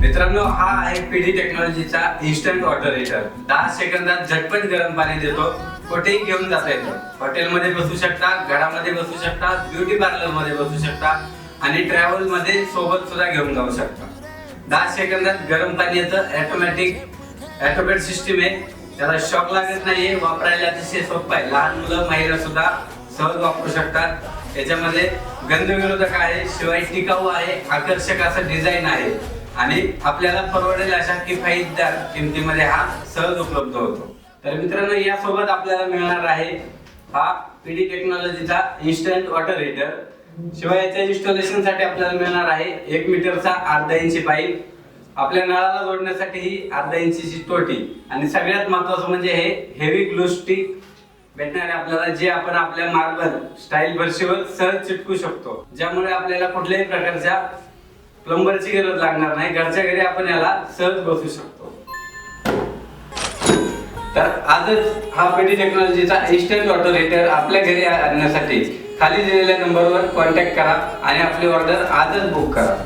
मित्रांनो हा आहे पिढी टेक्नॉलॉजीचा इन्स्टंट वॉटर हिटर दहा सेकंदात झटपट गरम पाणी देतो कुठेही घेऊन जाता येतो. हॉटेलमध्ये बसू शकता घरामध्ये बसू शकता ब्युटी पार्लरमध्ये बसू शकता आणि ट्रॅव्हलमध्ये सोबत सुद्धा घेऊन जाऊ शकता. दहा सेकंदात गरम पाणी येतं ॲटोमॅटिक ऑटोमॅटिक सिस्टीम आहे. त्याला शॉक लागत नाहीये वापरायला अतिशय सोपं आहे. लहान मुलं महिला सुद्धा सहज वापरू शकतात. याच्यामध्ये गंधविरोधक आहे शिवाय टिकाऊ आहे आकर्षक असं डिझाईन आहे. आणि आपल्याला परवडेल अशा किफायतदार किमतीमध्ये हा सहज उपलब्ध होतो. तर मित्रांनो यासोबत आपल्याला मिळणार आहे हा पीडी टेक्नॉलॉजीचा इन्स्टंट वॉटर हीटर शिवाय याच्या इन्स्टॉलेशनसाठी आपल्याला मिळणार आहे एक मीटरचा अर्धा इंची पाईप. आपल्या नळाला जोडण्यासाठी ही अर्धा इंचीची तोटी आणि सगळ्यात महत्वाचं म्हणजे हे हेवी ग्लू स्टिक भेटणारे आपल्याला जे आपण आपल्या मार्बल स्टाईल भरशीवर सहज चिटकू शकतो. ज्यामुळे आपल्याला कुठल्याही प्रकारच्या प्लंबरची गरज लागणार नाही. घरच्या घरी आपण याला सहज बसू शकतो. तर आजच हा पेटी टेक्नॉलॉजीचा इन्स्टंट ऑटो हीटर आपल्या घरी आणण्यासाठी खाली दिलेल्या नंबरवर कॉन्टॅक्ट करा आणि आपली ऑर्डर आजच बुक करा.